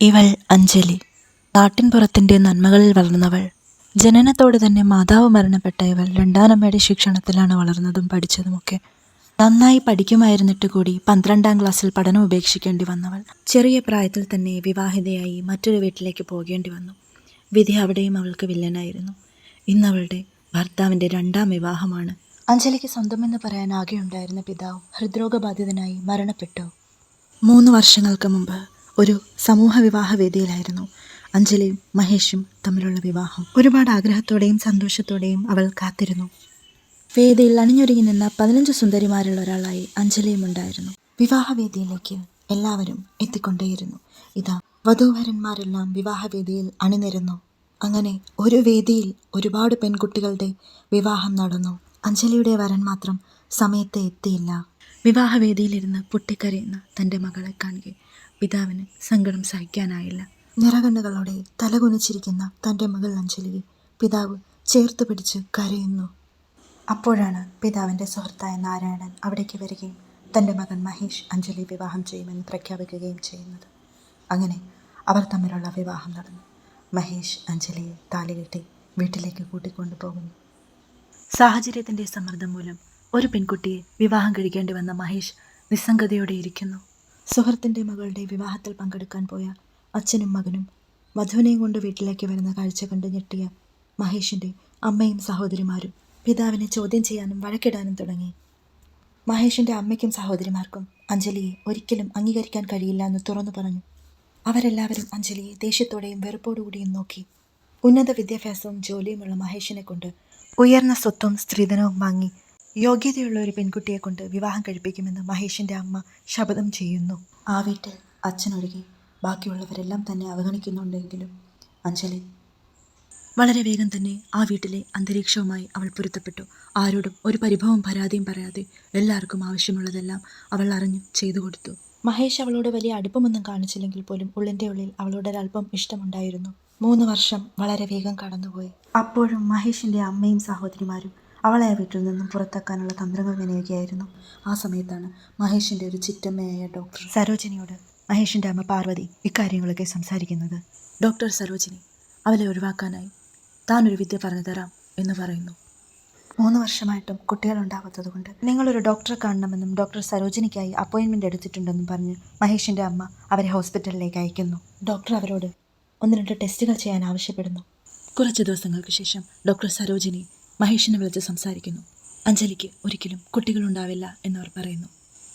ഇവൾ അഞ്ജലി. നാട്ടിൻപുറത്തിന്റെ നന്മകളിൽ വളർന്നവൾ. ജനനത്തോടെ തന്നെ മാതാവ് മരണപ്പെട്ട ഇവൾ രണ്ടാനമ്മയുടെ ശിക്ഷണത്തിലാണ് വളർന്നതും പഠിച്ചതുമൊക്കെ. നന്നായി പഠിക്കുമായിരുന്നിട്ട് കൂടി പന്ത്രണ്ടാം ക്ലാസ്സിൽ പഠനം ഉപേക്ഷിക്കേണ്ടി വന്നവൾ. ചെറിയ പ്രായത്തിൽ തന്നെ വിവാഹിതയായി മറ്റൊരു വീട്ടിലേക്ക് പോകേണ്ടി വന്നു. വിധി അവിടെയും അവൾക്ക് വില്ലനായിരുന്നു. ഇന്നവളുടെ ഭർത്താവിന്റെ രണ്ടാം വിവാഹമാണ്. അഞ്ജലിക്ക് സ്വന്തമെന്ന് പറയാൻ ആകെയുണ്ടായിരുന്ന പിതാവ് ഹൃദ്രോഗബാധിതനായി മരണപ്പെട്ടു. മൂന്ന് വർഷങ്ങൾക്ക് മുമ്പ് ഒരു സമൂഹ വിവാഹ വേദിയിലായിരുന്നു അഞ്ജലിയും മഹേഷും തമ്മിലുള്ള വിവാഹം. ഒരുപാട് ആഗ്രഹത്തോടെയും സന്തോഷത്തോടെയും അവൾ കാത്തിരുന്നു. വേദിയിൽ അണിഞ്ഞൊരുങ്ങി നിന്ന പതിനഞ്ച് സുന്ദരിമാരിൽ ഒരാളായി അഞ്ജലിയും ഉണ്ടായിരുന്നു. വിവാഹവേദിയിലേക്ക് എല്ലാവരും എത്തിക്കൊണ്ടേയിരുന്നു. ഇതാ വധൂവരന്മാരെല്ലാം വിവാഹവേദിയിൽ അണിനിരുന്നു. അങ്ങനെ ഒരു വേദിയിൽ ഒരുപാട് പെൺകുട്ടികളുടെ വിവാഹം നടന്നു. അഞ്ജലിയുടെ വരൻ മാത്രം സമയത്ത് എത്തിയില്ല. വിവാഹവേദിയിലിരുന്ന് പൊട്ടിക്കരയുന്ന തന്റെ മകളെ കാണുക പിതാവിന് സങ്കടം സഹിക്കാനായില്ല. നിറകണ്ണുകളോടെ തലകുനിച്ചിരിക്കുന്ന തന്റെ മകൾ അഞ്ജലിയെ പിതാവ് ചേർത്ത് പിടിച്ച് കരയുന്നു. അപ്പോഴാണ് പിതാവിന്റെ സുഹൃത്തായ നാരായണൻ അവിടേക്ക് വരികയും തന്റെ മകൻ മഹേഷ് അഞ്ജലി വിവാഹം ചെയ്യുമെന്ന് പ്രഖ്യാപിക്കുകയും ചെയ്യുന്നത്. അങ്ങനെ അവർ തമ്മിലുള്ള വിവാഹം നടന്നു. മഹേഷ് അഞ്ജലിയെ താലികെട്ടി വീട്ടിലേക്ക് കൂട്ടിക്കൊണ്ടു പോകുന്നു. സാഹചര്യത്തിന്റെ സമ്മർദ്ദം മൂലം ഒരു പെൺകുട്ടിയെ വിവാഹം കഴിക്കേണ്ടി വന്ന മഹേഷ് നിസ്സംഗതയോടെ ഇരിക്കുന്നു. സുഹൃത്തിന്റെ മകളുടെ വിവാഹത്തിൽ പങ്കെടുക്കാൻ പോയ അച്ഛനും മകനും വധുവിനെയും കൊണ്ട് വീട്ടിലേക്ക് വരുന്ന കാഴ്ച കണ്ട് ഞെട്ടിയ മഹേഷിന്റെ അമ്മയും സഹോദരിമാരും പിതാവിനെ ചോദ്യം ചെയ്യാനും വഴക്കിടാനും തുടങ്ങി. മഹേഷിന്റെ അമ്മയ്ക്കും സഹോദരിമാർക്കും അഞ്ജലിയെ ഒരിക്കലും അംഗീകരിക്കാൻ കഴിയില്ല എന്ന് തുറന്നു പറഞ്ഞു. അവരെല്ലാവരും അഞ്ജലിയെ ദേഷ്യത്തോടെയും വെറുപ്പോടുകൂടിയും നോക്കി. ഉന്നത വിദ്യാഭ്യാസവും ജോലിയുമുള്ള മഹേഷിനെ കൊണ്ട് ഉയർന്ന സ്വത്തും സ്ത്രീധനവും വാങ്ങി യോഗ്യതയുള്ള ഒരു പെൺകുട്ടിയെ കൊണ്ട് വിവാഹം കഴിപ്പിക്കുമെന്ന് മഹേഷിന്റെ അമ്മ ശപഥം ചെയ്യുന്നു. ആ വീട്ടിൽ അച്ഛനൊഴികെ ബാക്കിയുള്ളവരെല്ലാം തന്നെ അവഗണിക്കുന്നുണ്ടെങ്കിലും അഞ്ജലി വളരെ വേഗം തന്നെ ആ വീട്ടിലെ അന്തരീക്ഷവുമായി അവൾ പൊരുത്തപ്പെട്ടു. ആരോടും ഒരു പരിഭവം പരാതിയും പറയാതെ എല്ലാവർക്കും ആവശ്യമുള്ളതെല്ലാം അവൾ അറിഞ്ഞു ചെയ്തു കൊടുത്തു. മഹേഷ് അവളോട് വലിയ അടുപ്പമൊന്നും കാണിച്ചില്ലെങ്കിൽ പോലും ഉള്ളിന്റെ ഉള്ളിൽ അവളോട് ഒരല്പം ഇഷ്ടമുണ്ടായിരുന്നു. മൂന്ന് വർഷം വളരെ വേഗം കടന്നുപോയി. അപ്പോഴും മഹേഷിന്റെ അമ്മയും സഹോദരിമാരും അവളെ ആ വീട്ടിൽ നിന്നും പുറത്താക്കാനുള്ള തന്ത്രങ്ങൾ മെനയുകയായിരുന്നു ആ സമയത്താണ് മഹേഷിന്റെ ഒരു ചിറ്റമ്മയായ ഡോക്ടർ സരോജിനിയോട് മഹേഷിന്റെ അമ്മ പാർവതി ഇക്കാര്യങ്ങളൊക്കെ സംസാരിക്കുന്നത്. ഡോക്ടർ സരോജിനി അവളെ ഒഴിവാക്കാനായി താനൊരു വിദ്യ പറഞ്ഞു തരാം എന്ന് പറയുന്നു. മൂന്ന് വർഷമായിട്ടും കുട്ടികളുണ്ടാവാത്തതുകൊണ്ട് നിങ്ങളൊരു ഡോക്ടറെ കാണണമെന്നും ഡോക്ടർ സരോജിനിക്കായി അപ്പോയിൻമെന്റ് എടുത്തിട്ടുണ്ടെന്നും പറഞ്ഞ് മഹേഷിന്റെ അമ്മ അവരെ ഹോസ്പിറ്റലിലേക്ക് അയക്കുന്നു. ഡോക്ടർ അവരോട് ഒന്ന് രണ്ട് ടെസ്റ്റുകൾ ചെയ്യാൻ ആവശ്യപ്പെടുന്നു. കുറച്ച് ദിവസങ്ങൾക്ക് ശേഷം ഡോക്ടർ സരോജിനി മഹേഷിനെ വിളിച്ച് സംസാരിക്കുന്നു. അഞ്ജലിക്ക് ഒരിക്കലും കുട്ടികളുണ്ടാവില്ല എന്നവർ പറയുന്നു.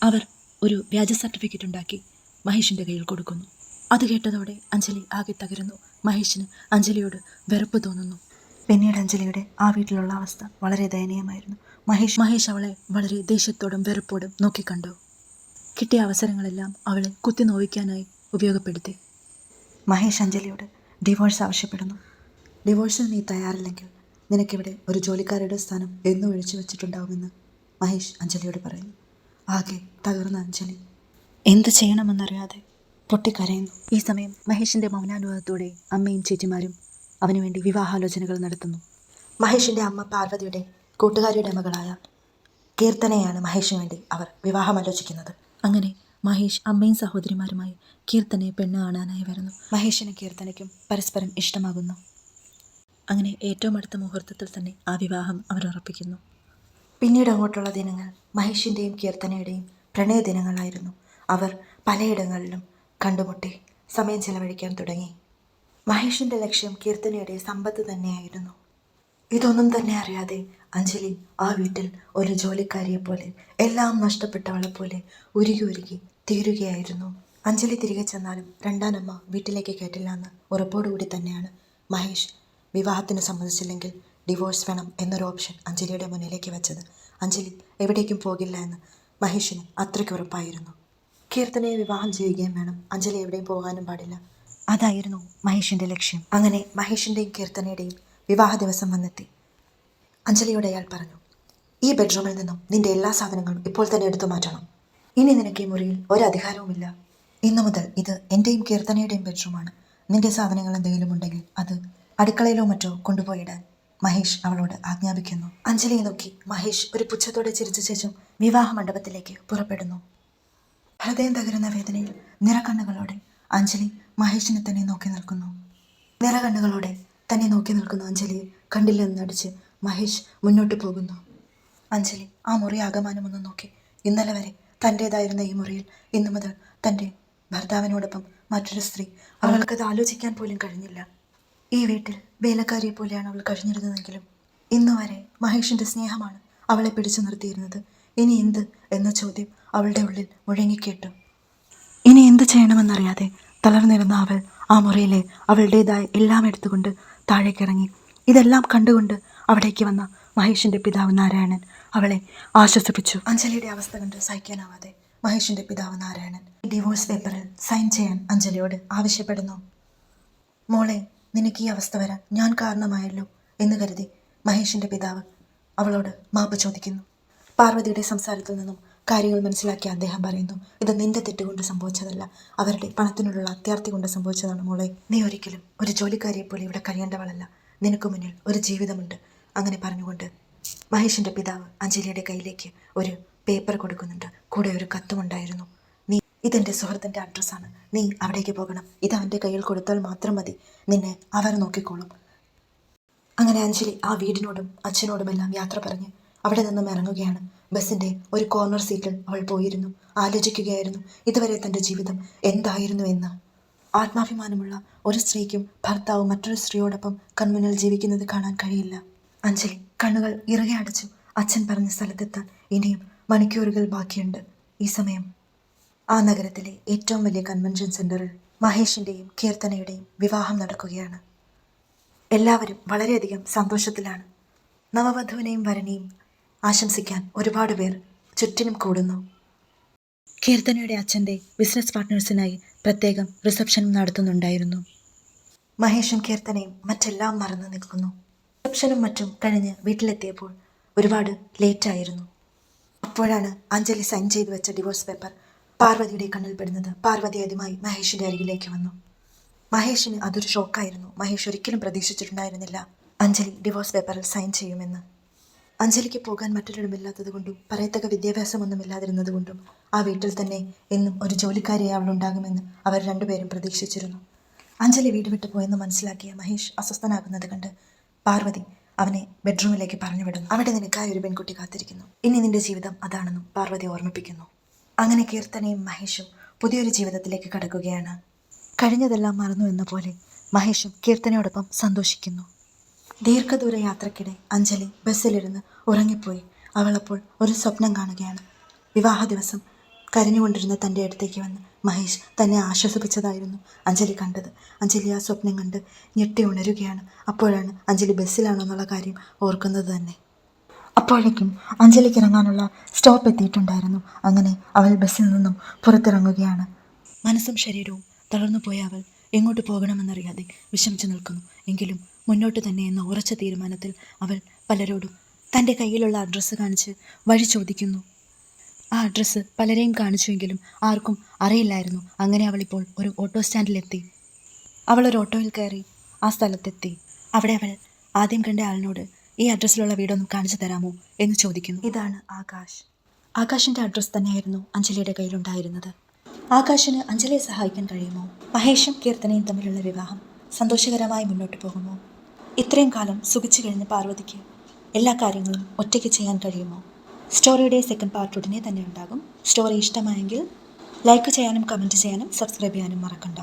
അവർ ഒരു വ്യാജ സർട്ടിഫിക്കറ്റ് ഉണ്ടാക്കി മഹേഷിന്റെ കയ്യിൽ കൊടുക്കുന്നു. അത് കേട്ടതോടെ അഞ്ജലി ആകെ തകരുന്നു. മഹേഷിന് അഞ്ജലിയോട് വെറുപ്പ് തോന്നുന്നു. പിന്നീട് അഞ്ജലിയുടെ ആ വീട്ടിലുള്ള അവസ്ഥ വളരെ ദയനീയമായിരുന്നു. മഹേഷ് മഹേഷ് അവളെ വളരെ ദേഷ്യത്തോടും വെറുപ്പോടും നോക്കിക്കണ്ടു? കിട്ടിയ അവസരങ്ങളെല്ലാം അവളെ കുത്തി നോവിക്കാനായി ഉപയോഗപ്പെടുത്തി. മഹേഷ് അഞ്ജലിയോട് ഡിവോഴ്സ് ആവശ്യപ്പെടുന്നു. ഡിവോഴ്സിന് നീ തയ്യാറില്ലെങ്കിൽ നിനക്കിവിടെ ഒരു ജോലിക്കാരുടെ സ്ഥാനം എന്നും ഒഴിച്ചു വെച്ചിട്ടുണ്ടാവുമെന്ന് മഹേഷ് അഞ്ജലിയോട് പറയുന്നു. ആകെ തകർന്ന അഞ്ജലി. എന്ത് ചെയ്യണമെന്നറിയാതെ പൊട്ടിക്കരയുന്നു. ഈ സമയം മഹേഷിന്റെ മൗനാനുഭവത്തോടെ അമ്മയും ചേച്ചിമാരും അവന് വേണ്ടി വിവാഹാലോചനകൾ നടത്തുന്നു. മഹേഷിന്റെ അമ്മ പാർവതിയുടെ കൂട്ടുകാരിയുടെ മകളായ കീർത്തനയാണ് മഹേഷിന് വേണ്ടി അവർ വിവാഹം ആലോചിക്കുന്നത്. അങ്ങനെ മഹേഷ് അമ്മയും സഹോദരിമാരുമായി കീർത്തനയെ പെണ്ണ് കാണാനായി വരുന്നു. മഹേഷിനും കീർത്തനയ്ക്കും പരസ്പരം ഇഷ്ടമാകുന്നു. അങ്ങനെ ഏറ്റവും അടുത്ത മുഹൂർത്തത്തിൽ തന്നെ ആ വിവാഹം അവരുറപ്പിക്കുന്നു പിന്നീട് അങ്ങോട്ടുള്ള ദിനങ്ങൾ മഹേഷിന്റെയും കീർത്തനയുടെയും പ്രണയ ദിനങ്ങളായിരുന്നു. അവർ പലയിടങ്ങളിലും കണ്ടുമുട്ടി സമയം ചെലവഴിക്കാൻ തുടങ്ങി. മഹേഷിന്റെ ലക്ഷ്യം കീർത്തനയുടെ സമ്പത്ത് തന്നെയായിരുന്നു. ഇതൊന്നും തന്നെ അറിയാതെ അഞ്ജലി ആ വീട്ടിൽ ഒരു ജോലിക്കാരിയെ പോലെ എല്ലാം നഷ്ടപ്പെട്ടവളെ പോലെ ഉരുകി ഉരുകി തീരുകയായിരുന്നു. അഞ്ജലി തിരികെ ചെന്നാലും രണ്ടാനമ്മ വീട്ടിലേക്ക് കേട്ടില്ല എന്ന് ഉറപ്പോടുകൂടി തന്നെയാണ് മഹേഷ് വിവാഹത്തിന് സമ്മതിച്ചില്ലെങ്കിൽ ഡിവോഴ്സ് വേണം എന്നൊരു ഓപ്ഷൻ അഞ്ജലിയുടെ മുന്നിലേക്ക് വെച്ചത്. അഞ്ജലി എവിടേക്കും പോകില്ല എന്ന് മഹേഷിന് അത്രയ്ക്ക് ഉറപ്പായിരുന്നു. കീർത്തനയെ വിവാഹം ചെയ്യുകയും വേണം. അഞ്ജലി എവിടെയും പോകാനും പാടില്ല. അതായിരുന്നു മഹേഷിന്റെ ലക്ഷ്യം. അങ്ങനെ മഹേഷിന്റെയും കീർത്തനയുടെയും വിവാഹ ദിവസം വന്നെത്തി. അഞ്ജലിയോട് അയാൾ പറഞ്ഞു ഈ ബെഡ്റൂമിൽ നിന്നും നിന്റെ എല്ലാ സാധനങ്ങളും ഇപ്പോൾ തന്നെ എടുത്തു മാറ്റണം. ഇനി നിനക്ക് ഈ മുറിയിൽ ഒരധികാരവുമില്ല ഇന്നു മുതൽ ഇത് എന്റെയും കീർത്തനയുടെയും ബെഡ്റൂമാണ് നിന്റെ സാധനങ്ങൾ എന്തെങ്കിലും ഉണ്ടെങ്കിൽ അത് അടുക്കളയിലോ മറ്റോ കൊണ്ടുപോയിടാൻ മഹേഷ് അവളോട് ആജ്ഞാപിക്കുന്നു. അഞ്ജലിയെ നോക്കി മഹേഷ് ഒരു പുച്ഛത്തോടെ ചിരിച്ച ശേഷം വിവാഹ മണ്ഡപത്തിലേക്ക് പുറപ്പെടുന്നു. ഹൃദയം തകരുന്ന വേദനയിൽ നിറകണ്ണുകളോടെ അഞ്ജലി മഹേഷിനെ തന്നെ നോക്കി നിൽക്കുന്നു. നിറകണ്ണുകളോടെ തന്നെ നോക്കി നിൽക്കുന്ന അഞ്ജലിയെ കണ്ടില്ലെന്ന് നടിച്ച് മഹേഷ് മുന്നോട്ട് പോകുന്നു. അഞ്ജലി ആ മുറി ആകമാനമൊന്ന് നോക്കി ഇന്നലെ വരെ തന്റേതായിരുന്ന ഈ മുറിയിൽ ഇന്നു മുതൽ തന്റെ ഭർത്താവിനോടൊപ്പം മറ്റൊരു സ്ത്രീ. അവൾക്കത് ആലോചിക്കാൻ പോലും കഴിഞ്ഞില്ല. ഈ വീട്ടിൽ വേലക്കാരിയെ പോലെയാണ് അവൾ കഴിഞ്ഞിരുന്നതെങ്കിലും ഇന്നു വരെ മഹേഷിന്റെ സ്നേഹമാണ് അവളെ പിടിച്ചു നിർത്തിയിരുന്നത്. ഇനി എന്ത് എന്ന ചോദ്യം അവളുടെ ഉള്ളിൽ മുഴങ്ങിക്കേട്ടു. ഇനി എന്ത് ചെയ്യണമെന്നറിയാതെ തളർന്നിരുന്ന അവൾ ആ മുറിയിലെ അവളുടേതായ എല്ലാം എടുത്തുകൊണ്ട് താഴേക്കിറങ്ങി. ഇതെല്ലാം കണ്ടുകൊണ്ട് അവിടേക്ക് വന്ന മഹേഷിന്റെ പിതാവ് നാരായണൻ അവളെ ആശ്വസിപ്പിച്ചു. അഞ്ജലിയുടെ അവസ്ഥ കണ്ട് സഹിക്കാനാവാതെ മഹേഷിന്റെ പിതാവ് നാരായണൻ ഡിവോഴ്സ് പേപ്പറിൽ സൈൻ ചെയ്യാൻ അഞ്ജലിയോട് ആവശ്യപ്പെടുന്നു. മോളെ നിനക്ക് ഈ അവസ്ഥ വരാൻ ഞാൻ കാരണമായല്ലോ എന്ന് കരുതി മഹേഷിന്റെ പിതാവ് അവളോട് മാപ്പ് ചോദിക്കുന്നു. പാർവതിയുടെ സംസാരത്തിൽ നിന്നും കാര്യങ്ങൾ മനസ്സിലാക്കി അദ്ദേഹം പറയുന്നു ഇത് നിന്റെ തെറ്റുകൊണ്ട് സംഭവിച്ചതല്ല. അവരുടെ പണത്തിനുള്ള അത്യാർത്ഥി കൊണ്ട് സംഭവിച്ചതാണ് മോളെ. നീ ഒരിക്കലും ഒരു ജോലിക്കാരിയെ പോലെ ഇവിടെ കഴിയേണ്ടവളല്ല. നിനക്ക് മുന്നിൽ ഒരു ജീവിതമുണ്ട്. അങ്ങനെ പറഞ്ഞുകൊണ്ട് മഹേഷിന്റെ പിതാവ് അഞ്ജലിയുടെ കയ്യിലേക്ക് ഒരു പേപ്പർ കൊടുക്കുന്നുണ്ട്. കൂടെ ഒരു കത്തുമുണ്ടായിരുന്നു നീ ഇതെന്റെ സുഹൃത്തിന്റെ അഡ്രസ്സാണ് നീ അവിടേക്ക് പോകണം. ഇത് അവന്റെ കയ്യിൽ കൊടുത്താൽ മാത്രം മതി. നിന്നെ അവർ നോക്കിക്കോളും. അങ്ങനെ അഞ്ജലി ആ വീടിനോടും അച്ഛനോടുമെല്ലാം യാത്ര പറഞ്ഞ് അവിടെ നിന്നും ഇറങ്ങുകയാണ്. ബസ്സിന്റെ ഒരു കോർണർ സീറ്റിൽ അവൾ പോയിരുന്നു. ആലോചിക്കുകയായിരുന്നു ഇതുവരെ തന്റെ ജീവിതം എന്തായിരുന്നു എന്ന്? ആത്മാഭിമാനമുള്ള ഒരു സ്ത്രീക്കും ഭർത്താവ് മറ്റൊരു സ്ത്രീയോടൊപ്പം കൺമുന്നിൽ ജീവിക്കുന്നത് കാണാൻ കഴിയില്ല. അഞ്ജലി കണ്ണുകൾ ഇറുകെ അടച്ചു അച്ഛൻ പറഞ്ഞ സ്ഥലത്തെത്താൻ ഇനിയും മണിക്കൂറുകൾ ബാക്കിയുണ്ട്. ഈ സമയം ആ നഗരത്തിലെ ഏറ്റവും വലിയ കൺവെൻഷൻ സെന്ററിൽ മഹേഷിന്റെയും കീർത്തനയുടെയും വിവാഹം നടക്കുകയാണ്. എല്ലാവരും വളരെയധികം സന്തോഷത്തിലാണ്. നവവധുവിനെയും വരനെയും ആശംസിക്കാൻ ഒരുപാട് പേർ ചുറ്റിനും കൂടുന്നു. കീർത്തനയുടെ അച്ഛന്റെ ബിസിനസ് പാർട്ട്നേഴ്സിനായി പ്രത്യേകം റിസപ്ഷനും നടത്തുന്നുണ്ടായിരുന്നു. മഹേഷും കീർത്തനയും മറ്റെല്ലാം മറന്നു നിൽക്കുന്നു. റിസപ്ഷനും മറ്റും കഴിഞ്ഞ് വീട്ടിലെത്തിയപ്പോൾ ഒരുപാട് ലേറ്റായിരുന്നു അപ്പോഴാണ് അഞ്ജലി സൈൻ ചെയ്തു വെച്ച ഡിവോഴ്സ് പേപ്പർ പാർവതിയുടെ കണ്ണിൽ പെടുന്നത് പാർവതി ആദ്യമായി മഹേഷിന്റെ അരികിലേക്ക് വന്നു. മഹേഷിന് അതൊരു ഷോക്കായിരുന്നു. മഹേഷ് ഒരിക്കലും പ്രതീക്ഷിച്ചിട്ടുണ്ടായിരുന്നില്ല. അഞ്ജലി ഡിവോഴ്സ് പേപ്പറിൽ സൈൻ ചെയ്യുമെന്ന്. അഞ്ജലിക്ക് പോകാൻ മറ്റൊരിടമില്ലാത്തത് കൊണ്ടും പറയത്തക്ക വിദ്യാഭ്യാസമൊന്നുമില്ലാതിരുന്നത് കൊണ്ടും ആ വീട്ടിൽ തന്നെ എന്നും ഒരു ജോലിക്കാരിയെ അവളുണ്ടാകുമെന്ന് അവർ രണ്ടുപേരും പ്രതീക്ഷിച്ചിരുന്നു. അഞ്ജലി വീട് വിട്ടു പോയെന്ന് മനസ്സിലാക്കിയ മഹേഷ് അസ്വസ്ഥനാകുന്നത് കണ്ട് പാർവതി അവനെ ബെഡ്റൂമിലേക്ക് പറഞ്ഞുവിടുന്നു. അവിടെ നിനക്കായി ഒരു പെൺകുട്ടി കാത്തിരിക്കുന്നു. ഇനി നിന്റെ ജീവിതം അതാണെന്നും പാർവതി ഓർമ്മിപ്പിക്കുന്നു. അങ്ങനെ കീർത്തനയും മഹേഷും പുതിയൊരു ജീവിതത്തിലേക്ക് കടക്കുകയാണ്. കഴിഞ്ഞതെല്ലാം മറന്നു എന്ന പോലെ മഹേഷും കീർത്തനയോടൊപ്പം സന്തോഷിക്കുന്നു. ദീർഘദൂര യാത്രക്കിടെ അഞ്ജലി ബസ്സിലിരുന്ന് ഉറങ്ങിപ്പോയി. അവളപ്പോൾ ഒരു സ്വപ്നം കാണുകയാണ്. വിവാഹ ദിവസം കരഞ്ഞുകൊണ്ടിരുന്ന തന്റെ അടുത്തേക്ക് വന്ന് മഹേഷ് തന്നെ ആശ്വസിപ്പിച്ചതായിരുന്നു അഞ്ജലി കണ്ടത്. അഞ്ജലി ആ സ്വപ്നം കണ്ട് ഞെട്ടി ഉണരുകയാണ്. അപ്പോഴാണ് അഞ്ജലി ബസ്സിലാണോ എന്നുള്ള കാര്യം ഓർക്കുന്നത് തന്നെ. അപ്പോഴേക്കും അഞ്ജലിക്ക് ഇറങ്ങാനുള്ള സ്റ്റോപ്പ് എത്തിയിട്ടുണ്ടായിരുന്നു. അങ്ങനെ അവൾ ബസ്സിൽ നിന്നും പുറത്തിറങ്ങുകയാണ്. മനസ്സും ശരീരവും തളർന്നു പോയ അവൾ എങ്ങോട്ട് പോകണമെന്നറിയാതെ വിഷമിച്ചു നിൽക്കുന്നു. എങ്കിലും മുന്നോട്ട് തന്നെ എന്ന ഉറച്ച തീരുമാനത്തിൽ അവൾ പലരോടും തന്റെ കയ്യിലുള്ള അഡ്രസ്സ് കാണിച്ച് വഴി ചോദിക്കുന്നു. ആ അഡ്രസ്സ് പലരെയും കാണിച്ചുവെങ്കിലും ആർക്കും അറിയില്ലായിരുന്നു. അങ്ങനെ അവളിപ്പോൾ ഒരു ഓട്ടോ സ്റ്റാൻഡിലെത്തി. അവൾ ഒരു ഓട്ടോയിൽ കയറി ആ സ്ഥലത്തെത്തി. അവിടെ അവൾ ആദ്യം കണ്ട ആളിനോട് ഈ അഡ്രസ്സിലുള്ള വീടൊന്നും കാണിച്ചു തരാമോ എന്ന് ചോദിക്കുന്നു. ഇതാണ് ആകാശ്. ആകാശിന്റെ അഡ്രസ്സ് തന്നെയായിരുന്നു അഞ്ജലിയുടെ കയ്യിലുണ്ടായിരുന്നത്. ആകാശിന് അഞ്ജലിയെ സഹായിക്കാൻ കഴിയുമോ? മഹേഷും കീർത്തനയും തമ്മിലുള്ള വിവാഹം സന്തോഷകരമായി മുന്നോട്ട് പോകുമോ? ഇത്രയും കാലം സുഖിച്ചു കഴിഞ്ഞ പാർവതിക്ക് എല്ലാ കാര്യങ്ങളും ഒറ്റയ്ക്ക് ചെയ്യാൻ കഴിയുമോ? സ്റ്റോറിയുടെ സെക്കൻഡ് പാർട്ട് ഉടനെ തന്നെ ഉണ്ടാകും. സ്റ്റോറി ഇഷ്ടമായെങ്കിൽ ലൈക്ക് ചെയ്യാനും കമന്റ് ചെയ്യാനും സബ്സ്ക്രൈബ് ചെയ്യാനും മറക്കണ്ട.